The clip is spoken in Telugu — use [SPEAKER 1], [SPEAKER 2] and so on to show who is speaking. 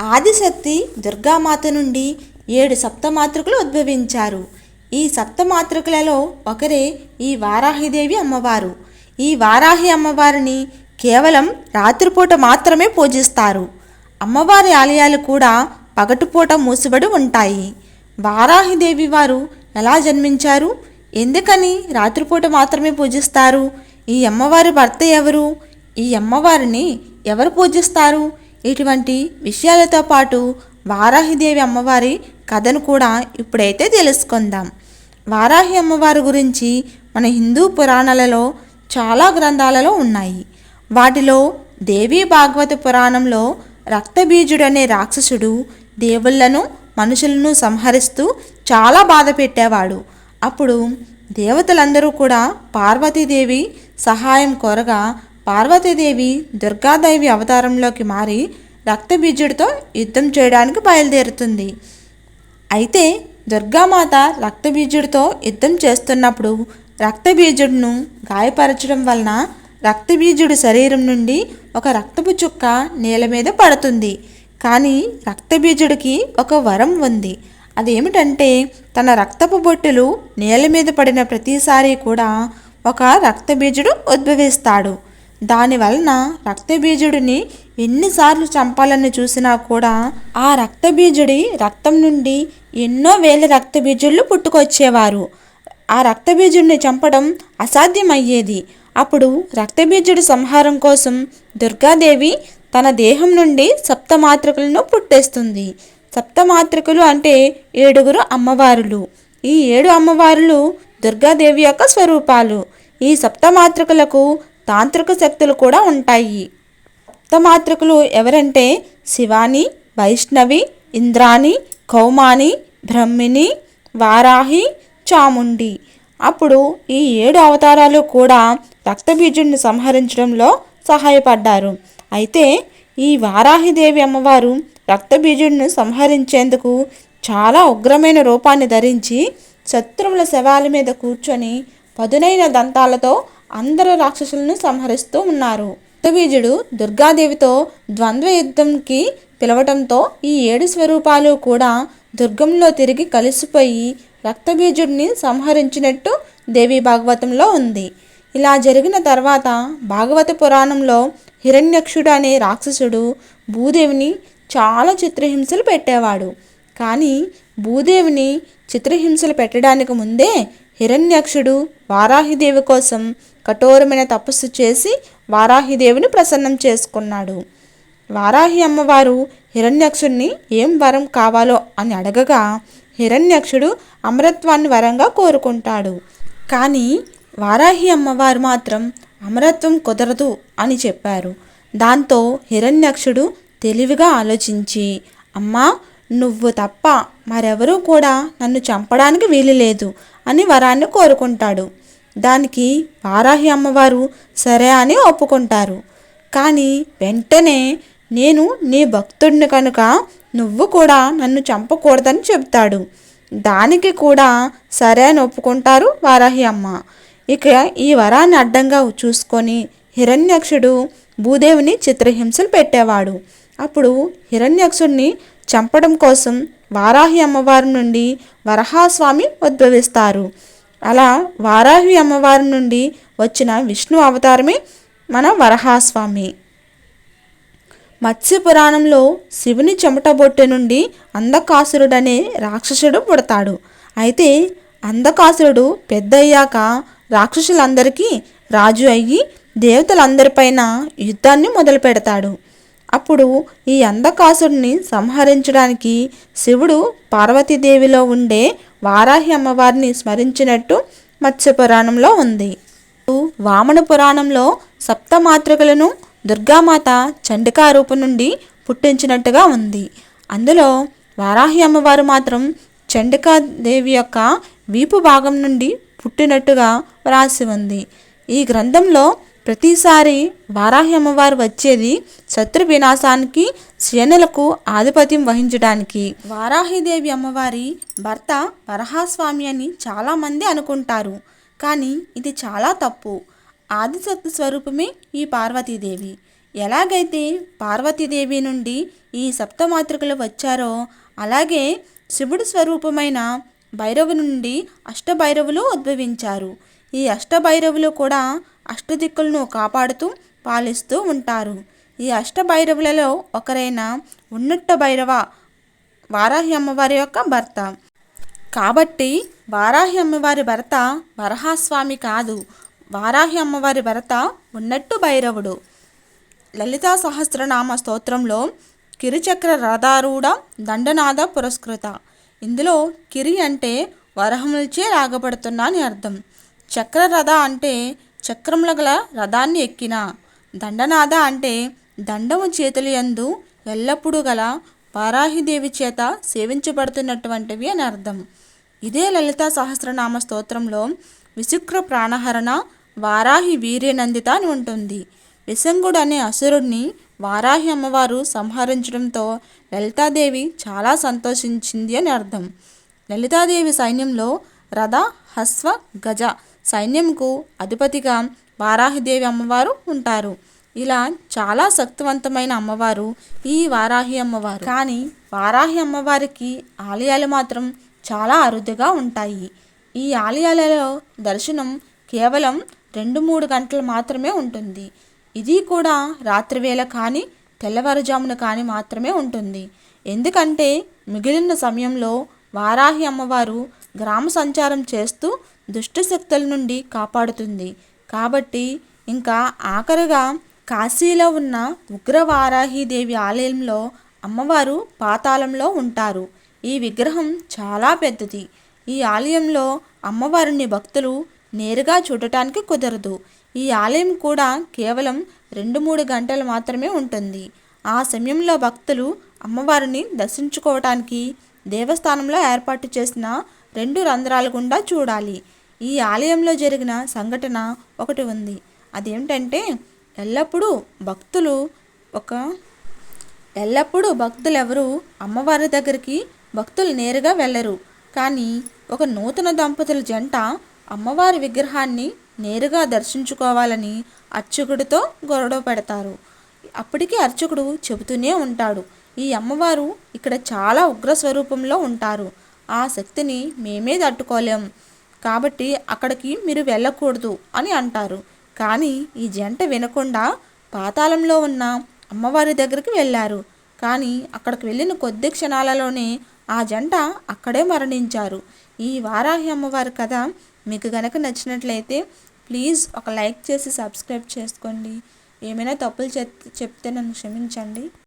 [SPEAKER 1] ఆదిశక్తి దుర్గామాత నుండి ఏడు సప్తమాతృకులు ఉద్భవించారు. ఈ సప్తమాతృకలలో ఒకరే ఈ వారాహిదేవి అమ్మవారు. ఈ వారాహి అమ్మవారిని కేవలం రాత్రిపూట మాత్రమే పూజిస్తారు. అమ్మవారి ఆలయాలు కూడా పగటిపూట మూసిబడి ఉంటాయి. వారాహిదేవి వారు ఎలా జన్మించారు? ఎందుకని రాత్రిపూట మాత్రమే పూజిస్తారు? ఈ అమ్మవారి భర్త ఎవరు? ఈ అమ్మవారిని ఎవరు పూజిస్తారు? ఇటువంటి విషయాలతో పాటు వారాహిదేవి అమ్మవారి కథను కూడా ఇప్పుడైతే తెలుసుకుందాం. వారాహి అమ్మవారి గురించి మన హిందూ పురాణాలలో చాలా గ్రంథాలలో ఉన్నాయి. వాటిలో దేవీ భాగవత పురాణంలో రక్తబీజుడు అనే రాక్షసుడు దేవుళ్ళను మనుషులను సంహరిస్తూ చాలా బాధ పెట్టేవాడు. అప్పుడు దేవతలందరూ కూడా పార్వతీదేవి సహాయం కోరగా పార్వతీదేవి దుర్గాదేవి అవతారంలోకి మారి రక్తబీజుడితో యుద్ధం చేయడానికి బయలుదేరుతుంది. అయితే దుర్గామాత రక్తబీజుడితో యుద్ధం చేస్తున్నప్పుడు రక్తబీజుడును గాయపరచడం వలన రక్తబీజుడి శరీరం నుండి ఒక రక్తపు చుక్క నేల మీద పడుతుంది. కానీ రక్తబీజుడికి ఒక వరం ఉంది. అదేమిటంటే తన రక్తపు బొట్టులు నేల మీద పడిన ప్రతిసారి కూడా ఒక రక్తబీజుడు ఉద్భవిస్తాడు. దానివలన రక్తబీజుడిని ఎన్నిసార్లు చంపాలని చూసినా కూడా ఆ రక్తబీజుడి రక్తం నుండి ఎన్నో వేల రక్తబీజుళ్ళు పుట్టుకొచ్చేవారు. ఆ రక్తబీజుడిని చంపడం అసాధ్యమయ్యేది. అప్పుడు రక్తబీజుడి సంహారం కోసం దుర్గాదేవి తన దేహం నుండి సప్తమాతృకులను పుట్టేస్తుంది. సప్తమాతృకులు అంటే ఏడుగురు అమ్మవారులు. ఈ ఏడు అమ్మవారులు దుర్గాదేవి యొక్క స్వరూపాలు. ఈ సప్తమాతృకులకు తాంత్రిక శక్తులు కూడా ఉంటాయి. సప్తమాతృకులు ఎవరంటే శివాని వైష్ణవి ఇంద్రాణి కౌమాని బ్రహ్మిణి వారాహి చాముండి. అప్పుడు ఈ ఏడు అవతారాలు కూడా రక్తబీజుడిని సంహరించడంలో సహాయపడ్డారు. అయితే ఈ వారాహిదేవి అమ్మవారు రక్తబీజుడిని సంహరించేందుకు చాలా ఉగ్రమైన రూపాన్ని ధరించి శత్రువుల శవాల మీద కూర్చొని పదునైన దంతాలతో అందరు రాక్షసులను సంహరిస్తూ ఉన్నారు. రక్తబీజుడు దుర్గాదేవితో ద్వంద్వ యుద్ధంకి పిలవటంతో ఈ ఏడు స్వరూపాలు కూడా దుర్గంలో తిరిగి కలిసిపోయి రక్తబీజుడిని సంహరించినట్టు దేవి భాగవతంలో ఉంది. ఇలా జరిగిన తర్వాత భాగవత పురాణంలో హిరణ్యక్షుడు అనే రాక్షసుడు భూదేవిని చాలా చిత్రహింసలు పెట్టేవాడు. కానీ భూదేవిని చిత్రహింసలు పెట్టడానికి ముందే హిరణ్యక్షుడు వారాహిదేవి కోసం కఠోరమైన తపస్సు చేసి వారాహిదేవిని ప్రసన్నం చేసుకున్నాడు. వారాహి అమ్మవారు హిరణ్యక్షుడిని ఏం వరం కావాలో అని అడగగా హిరణ్యక్షుడు అమరత్వాన్ని వరంగా కోరుకుంటాడు. కానీ వారాహి అమ్మవారు మాత్రం అమరత్వం కుదరదు అని చెప్పారు. దాంతో హిరణ్యక్షుడు తెలివిగా ఆలోచించి అమ్మా నువ్వు తప్ప మరెవరూ కూడా నన్ను చంపడానికి వీలు లేదు అని వరాన్ని కోరుకుంటాడు. దానికి వారాహి అమ్మవారు సరే అని ఒప్పుకుంటారు. కానీ వెంటనే నేను నీ భక్తుడిని కనుక నువ్వు కూడా నన్ను చంపకూడదని చెప్తాడు దానికి కూడా సరే అని ఒప్పుకుంటారు వారాహి అమ్మ. ఇక ఈ వరాన్ని అడ్డంగా చూసుకొని హిరణ్యక్షుడు భూదేవిని చిత్రహింసలు పెట్టేవాడు. అప్పుడు హిరణ్యక్షుడిని చంపడం కోసం వారాహి అమ్మవారి నుండి వరహాస్వామి ఉద్భవిస్తారు. అలా వారాహి అమ్మవారి నుండి వచ్చిన విష్ణు అవతారమే మన వరహాస్వామి. మత్స్య పురాణంలో శివుని చెమటబొట్టె నుండి అంధకాసురుడనే రాక్షసుడు పుడతాడు. అయితే అంధకాసురుడు పెద్దయ్యాక రాక్షసులందరికీ రాజు అయ్యి దేవతలందరిపైన యుద్ధాన్ని మొదలు పెడతాడు. అప్పుడు ఈ అంధకాసుడిని సంహరించడానికి శివుడు పార్వతీదేవిలో ఉండే వారాహి అమ్మవారిని స్మరించినట్టు మత్స్య పురాణంలో ఉంది వామన పురాణంలో సప్తమాతృకలను దుర్గామాత చండికా రూపం నుండి పుట్టించినట్టుగా ఉంది. అందులో వారాహి అమ్మవారు మాత్రం చండికాదేవి యొక్క వీపు భాగం నుండి పుట్టినట్టుగా వ్రాసి ఉంది. ఈ గ్రంథంలో ప్రతిసారి వారాహి అమ్మవారు వచ్చేది శత్రు వినాశానికి సేనలకు ఆధిపత్యం వహించడానికి. వారాహిదేవి అమ్మవారి భర్త వరహాస్వామి అని చాలామంది అనుకుంటారు. కానీ ఇది చాలా తప్పు. ఆదిశక్తి స్వరూపమే ఈ పార్వతీదేవి. ఎలాగైతే పార్వతీదేవి నుండి ఈ సప్తమాతృకలు వచ్చారో అలాగే శివుడు స్వరూపమైన భైరవు నుండి అష్టభైరవులు ఉద్భవించారు. ఈ అష్టభైరవులు కూడా అష్టదిక్కులను కాపాడుతూ పాలిస్తూ ఉంటారు. ఈ అష్టభైరవులలో ఒకరైన ఉన్నట్ట భైరవ వారాహి అమ్మవారి యొక్క భర్త. కాబట్టి వారాహి అమ్మవారి భర్త వరహాస్వామి కాదు. వారాహి అమ్మవారి భర్త ఉన్నట్టు భైరవుడు లలితా సహస్రనామ స్తోత్రంలో కిరిచక్ర రథారూఢ దండనాద పురస్కృత. ఇందులో కిరి అంటే వరహములచే రాగబడుతున్నా అని అర్థం. చక్రరథ అంటే చక్రముల గల రథాన్ని ఎక్కిన. దండనాద అంటే దండము చేతులు యందు ఎల్లప్పుడూ గల వారాహిదేవి చేత సేవించబడుతున్నటువంటివి అని అర్థం. ఇదే లలితా సహస్రనామ స్తోత్రంలో విశుక్ర ప్రాణహరణ వారాహి వీర్యనందిత అని ఉంటుంది. విశంగుడు అనే అసురుడిని వారాహి అమ్మవారు సంహరించడంతో లలితాదేవి చాలా సంతోషించింది అని అర్థం. లలితాదేవి సైన్యంలో రథ హస్వ గజ సైన్యంకు అధిపతిగా వారాహిదేవి అమ్మవారు ఉంటారు. ఇలా చాలా శక్తివంతమైన అమ్మవారు ఈ వారాహి అమ్మవారు. కానీ వారాహి అమ్మవారికి ఆలయాలు మాత్రం చాలా అరుదుగా ఉంటాయి. ఈ ఆలయాలలో దర్శనం కేవలం రెండు మూడు గంటలు మాత్రమే ఉంటుంది. ఇది కూడా రాత్రివేళ కానీ తెల్లవారుజామున కానీ మాత్రమే ఉంటుంది. ఎందుకంటే మిగిలిన సమయంలో వారాహి అమ్మవారు గ్రామ సంచారం చేస్తూ దుష్ట శక్తుల నుండి కాపాడుతుంది. కాబట్టి ఇంకా ఆఖరిగా కాశీలో ఉన్న ఉగ్రవారాహిదేవి ఆలయంలో అమ్మవారు పాతాళంలో ఉంటారు. ఈ విగ్రహం చాలా పెద్దది. ఈ ఆలయంలో అమ్మవారిని భక్తులు నేరుగా చూడటానికి కుదరదు. ఈ ఆలయం కూడా కేవలం రెండు మూడు గంటలు మాత్రమే ఉంటుంది. ఆ సమయంలో భక్తులు అమ్మవారిని దర్శించుకోవటానికి దేవస్థానంలో ఏర్పాటు చేసిన రెండు రంధ్రాల గుండా చూడాలి. ఈ ఆలయంలో జరిగిన సంఘటన ఒకటి ఉంది. అదేమిటంటే ఎల్లప్పుడూ భక్తులు ఒక ఎల్లప్పుడూ భక్తులు ఎవరు అమ్మవారి దగ్గరికి భక్తులు నేరుగా వెళ్ళరు. కానీ ఒక నూతన దంపతుల జంట అమ్మవారి విగ్రహాన్ని నేరుగా దర్శించుకోవాలని అర్చకుడితో గొడవ పెడతారు. అప్పటికి అర్చకుడు చెబుతూనే ఉంటాడు ఈ అమ్మవారు ఇక్కడ చాలా ఉగ్ర స్వరూపంలో ఉంటారు. ఆ శక్తిని మేమే తట్టుకోలేం. కాబట్టి అక్కడికి మీరు వెళ్ళకూడదు అని అంటారు. కానీ ఈ జంట వినకుండా పాతాళంలో ఉన్న అమ్మవారి దగ్గరికి వెళ్ళారు. కానీ అక్కడికి వెళ్ళిన కొద్ది క్షణాలలోనే ఆ జంట అక్కడే మరణించారు. ఈ వారాహి అమ్మవారి కథ మీకు గనక నచ్చినట్లయితే ప్లీజ్ ఒక లైక్ చేసి సబ్స్క్రైబ్ చేసుకోండి. ఏమైనా తప్పులు చెప్తే నన్ను క్షమించండి.